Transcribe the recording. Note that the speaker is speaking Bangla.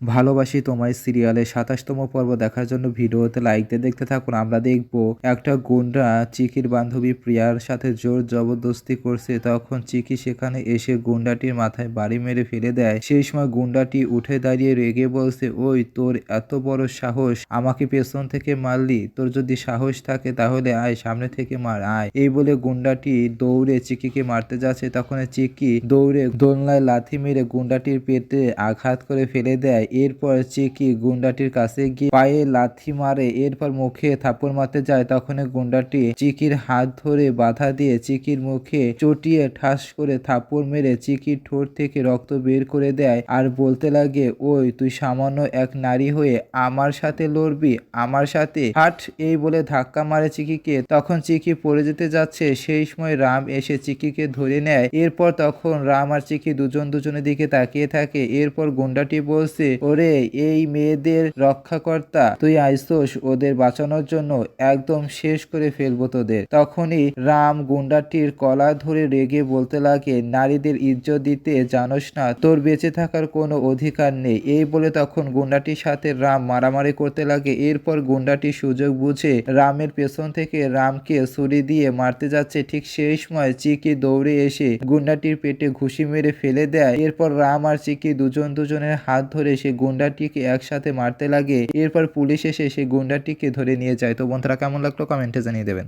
ভালোবাসি তোমায় সিরিয়ালের সাতাশতম পর্ব দেখার জন্য ভিডিওতে লাইক দিয়ে দেখতে থাকুন। আমরা দেখব, একটা গুন্ডা চিকির বান্ধবী প্রিয়ার সাথে জোর জবরদস্তি করছে, তখন চিকি সেখানে এসে গুন্ডাটির মাথায় বাড়ি মেরে ফেলে দেয়। সেই সময় গুন্ডাটি উঠে দাঁড়িয়ে রেগে বলছে, ওই তোর এত বড় সাহস, আমাকে পেছন থেকে মারলি, তোর যদি সাহস থাকে তাহলে আয়, সামনে থেকে মার, আয়। এই বলে গুন্ডাটি দৌড়ে চিকিকে মারতে যাচ্ছে তখন চিকি দৌড়ে দোলনায় লাথি মেরে গুন্ডাটির পেটে আঘাত করে ফেলে দেয় এরপর চিকি গুন্ডাটির কাছে গিয়ে পায়ে লাথি মারে। এরপর মুখে থাপ্পড় মারতে যায়। তখন গুন্ডাটি চিকির হাত ধরে বাধা দিয়ে চিকির মুখে চটিয়ে ঠাস করে থাপ্পড় মেরে চিকির ঠোঁট থেকে রক্ত বের করে দেয় আর বলতে লাগে, ওই, তুই সামান্য এক নারী হয়ে আমার সাথে লড়বি, আমার সাথে হাট, এই বলে ধাক্কা মারে চিকিকে। তখন চিকি পড়ে যেতে যাচ্ছে। সেই সময় রাম এসে চিকিকে ধরে নেয়। এরপর তখন রাম আর চিকি দুজন দুজনের দিকে তাকিয়ে থাকে। এরপর গুন্ডাটি বলছে ওরে, এই মেয়েদের রক্ষাকর্তা। তুই আইসোস, ওদের বাঁচানোর জন্য একদম শেষ করে ফেলব তোদের। তখনই রাম গুন্ডাটির কলা ধরে রেগে বলতে লাগে, নারীদের ইজ্জত দিতে জানোস না, তোর বেঁচে থাকার কোনো অধিকার নেই। এই বলে তখন গুন্ডাটির সাথে রাম মারামারি করতে লাগে। এরপর গুন্ডাটি সুযোগ বুঝে রামের পেছন থেকে রামকে ছুরি দিয়ে মারতে যাচ্ছে। ঠিক সেই সময় চিকি দৌড়ে এসে গুন্ডাটির পেটে ঘুষি মেরে ফেলে দেয়। এরপর রাম আর চিকি দুজন দুজনের হাত ধরে সে গুন্ডাটিকে একসাথে মারতে লাগে। এরপর পুলিশ এসে সেই গুন্ডাটিকে ধরে নিয়ে যায়। তো বন্ধুরা, কেমন লাগল? কমেন্টে জানিয়ে দেবেন।